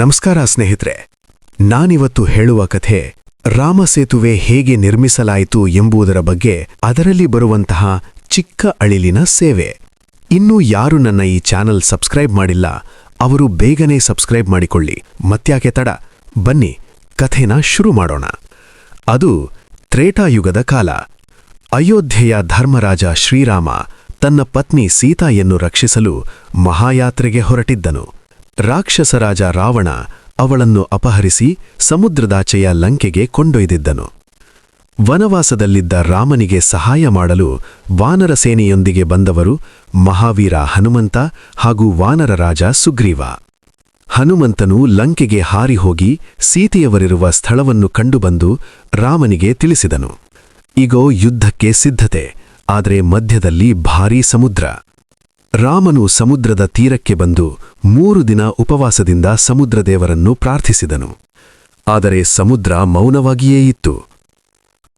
ನಮಸ್ಕಾರ ಸ್ನೇಹಿತರೆ. ನಾನಿವತ್ತು ಹೇಳುವ ಕಥೆ ರಾಮ ಸೇತುವೆ ಹೇಗೆ ನಿರ್ಮಿಸಲಾಯಿತು ಎಂಬುದರ ಬಗ್ಗೆ ಅದರಲ್ಲಿ ಬರುವಂತಹ ಚಿಕ್ಕ ಅಳಿಲಿನ ಸೇವೆ. ಇನ್ನೂ ಯಾರು ನನ್ನ ಈ ಚಾನಲ್ ಸಬ್ಸ್ಕ್ರೈಬ್ ಮಾಡಿಲ್ಲ, ಅವರು ಬೇಗನೆ ಸಬ್ಸ್ಕ್ರೈಬ್ ಮಾಡಿಕೊಳ್ಳಿ. ಮತ್ಯಾಕೆ ತಡ, ಬನ್ನಿ, ಕಥೆನ ಶುರು ಮಾಡೋಣ. ಅದು ತ್ರೇಟಾಯುಗದ ಕಾಲ. ಅಯೋಧ್ಯೆಯ ಧರ್ಮರಾಜ ಶ್ರೀರಾಮ ತನ್ನ ಪತ್ನಿ ಸೀತಾಯನ್ನು ರಕ್ಷಿಸಲು ಮಹಾಯಾತ್ರೆಗೆ ಹೊರಟಿದ್ದನು. ರಾಕ್ಷಸರಾಜ ರಾವಣ ಅವಳನ್ನು ಅಪಹರಿಸಿ ಸಮುದ್ರದಾಚೆಯ ಲಂಕೆಗೆ ಕೊಂಡೊಯ್ದಿದ್ದನು. ವನವಾಸದಲ್ಲಿದ್ದ ರಾಮನಿಗೆ ಸಹಾಯ ಮಾಡಲು ವಾನರ ಸೇನೆಯೊಂದಿಗೆ ಬಂದವರು ಮಹಾವೀರ ಹನುಮಂತ ಹಾಗೂ ವಾನರ ರಾಜ ಸುಗ್ರೀವ. ಹನುಮಂತನು ಲಂಕೆಗೆ ಹಾರಿ ಹೋಗಿ ಸೀತೆಯವರಿರುವ ಸ್ಥಳವನ್ನು ಕಂಡುಬಂದು ರಾಮನಿಗೆ ತಿಳಿಸಿದನು. ಈಗೋ ಯುದ್ಧಕ್ಕೆ ಸಿದ್ಧತೆ, ಆದರೆ ಮಧ್ಯದಲ್ಲಿ ಭಾರೀ ಸಮುದ್ರ. ರಾಮನು ಸಮುದ್ರದ ತೀರಕ್ಕೆ ಬಂದು ಮೂರು ದಿನ ಉಪವಾಸದಿಂದ ಸಮುದ್ರದೇವರನ್ನು ಪ್ರಾರ್ಥಿಸಿದನು. ಆದರೆ ಸಮುದ್ರ ಮೌನವಾಗಿಯೇ ಇತ್ತು.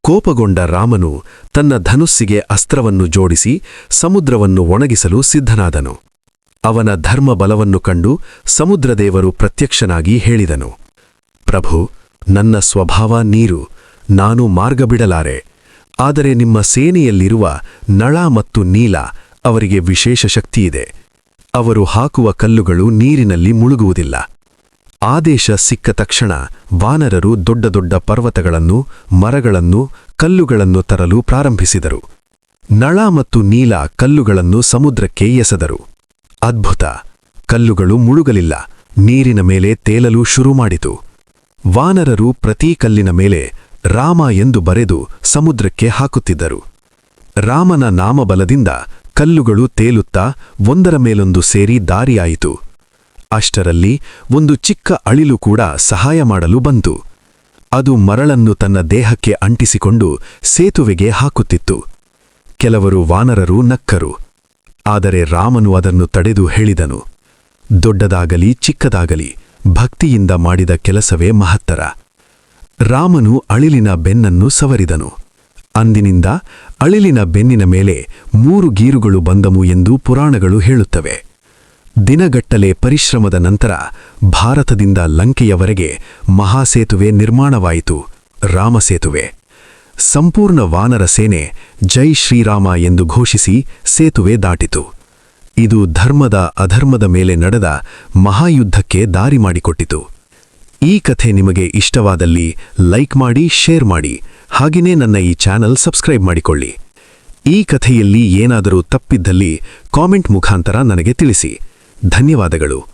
ಕೋಪಗೊಂಡ ರಾಮನು ತನ್ನ ಧನುಸ್ಸಿಗೆ ಅಸ್ತ್ರವನ್ನು ಜೋಡಿಸಿ ಸಮುದ್ರವನ್ನು ಒಣಗಿಸಲು ಸಿದ್ಧನಾದನು. ಅವನ ಧರ್ಮಬಲವನ್ನು ಕಂಡು ಸಮುದ್ರದೇವರು ಪ್ರತ್ಯಕ್ಷನಾಗಿ ಹೇಳಿದನು, ಪ್ರಭು, ನನ್ನ ಸ್ವಭಾವ ನೀರು, ನಾನು ಮಾರ್ಗ ಬಿಡಲಾರೆ ಆದರೆ ನಿಮ್ಮ ಸೇನೆಯಲ್ಲಿರುವ ನಳ ಮತ್ತು ನೀಲ ಅವರಿಗೆ ವಿಶೇಷ ಶಕ್ತಿಯಿದೆ. ಅವರು ಹಾಕುವ ಕಲ್ಲುಗಳು ನೀರಿನಲ್ಲಿ ಮುಳುಗುವುದಿಲ್ಲ. ಆದೇಶ ಸಿಕ್ಕ ತಕ್ಷಣ ವಾನರರು ದೊಡ್ಡ ದೊಡ್ಡ ಪರ್ವತಗಳನ್ನು, ಮರಗಳನ್ನು, ಕಲ್ಲುಗಳನ್ನು ತರಲು ಪ್ರಾರಂಭಿಸಿದರು. ನಳ ಮತ್ತು ನೀಲ ಕಲ್ಲುಗಳನ್ನು ಸಮುದ್ರಕ್ಕೆ ಎಸೆದರು. ಅದ್ಭುತ! ಕಲ್ಲುಗಳು ಮುಳುಗಲಿಲ್ಲ. ನೀರಿನ ಮೇಲೆ ತೇಲಲು ಶುರು ಮಾಡಿತು. ವಾನರರು ಪ್ರತಿ ಕಲ್ಲಿನ ಮೇಲೆ ರಾಮ ಎಂದು ಬರೆದು ಸಮುದ್ರಕ್ಕೆ ಹಾಕುತ್ತಿದ್ದರು. ರಾಮನ ನಾಮಬಲದಿಂದ ಕಲ್ಲುಗಳು ತೇಲುತ್ತಾ ಒಂದರ ಮೇಲೊಂದು ಸೇರಿ ದಾರಿಯಾಯಿತು. ಅಷ್ಟರಲ್ಲಿ ಒಂದು ಚಿಕ್ಕ ಅಳಿಲು ಕೂಡ ಸಹಾಯ ಮಾಡಲು ಬಂತು. ಅದು ಮರಳನ್ನು ತನ್ನ ದೇಹಕ್ಕೆ ಅಂಟಿಸಿಕೊಂಡು ಸೇತುವೆಗೆ ಹಾಕುತ್ತಿತ್ತು. ಕೆಲವರು ವಾನರರು ನಕ್ಕರು. ಆದರೆ ರಾಮನು ಅದನ್ನು ತಡೆದು ಹೇಳಿದನು. ದೊಡ್ಡದಾಗಲಿ ಚಿಕ್ಕದಾಗಲಿ ಭಕ್ತಿಯಿಂದ ಮಾಡಿದ ಕೆಲಸವೇ ಮಹತ್ತರ. ರಾಮನು ಅಳಿಲಿನ ಬೆನ್ನನ್ನು ಸವರಿದನು. ಅಂದಿನಿಂದ ಅಳಿಲಿನ ಬೆನ್ನಿನ ಮೇಲೆ ಮೂರು ಗೀರುಗಳು ಬಂದವು ಎಂದು ಪುರಾಣಗಳು ಹೇಳುತ್ತವೆ. ದಿನಗಟ್ಟಲೆ ಪರಿಶ್ರಮದ ನಂತರ ಭಾರತದಿಂದ ಲಂಕೆಯವರೆಗೆ ಮಹಾಸೇತುವೆ ನಿರ್ಮಾಣವಾಯಿತು, ರಾಮಸೇತುವೆ. ಸಂಪೂರ್ಣ ವಾನರ ಸೇನೆ ಜೈ ಶ್ರೀರಾಮ ಎಂದು ಘೋಷಿಸಿ ಸೇತುವೆ ದಾಟಿತು. ಇದು ಧರ್ಮದ ಅಧರ್ಮದ ಮೇಲೆ ನಡೆದ ಮಹಾಯುದ್ಧಕ್ಕೆ ದಾರಿ ಮಾಡಿಕೊಟ್ಟಿತು. ಈ ಕಥೆ ನಿಮಗೆ ಇಷ್ಟವಾದಲ್ಲಿ ಲೈಕ್ ಮಾಡಿ, ಶೇರ್ ಮಾಡಿ. ಹಾಗೆಯೇ ನನ್ನ ಈ ಚಾನಲ್ ಸಬ್ಸ್ಕ್ರೈಬ್ ಮಾಡಿಕೊಳ್ಳಿ. ಈ ಕಥೆಯಲ್ಲಿ ಏನಾದರೂ ತಪ್ಪಿದ್ದಲ್ಲಿ ಕಾಮೆಂಟ್ ಮುಖಾಂತರ ನನಗೆ ತಿಳಿಸಿ. ಧನ್ಯವಾದಗಳು.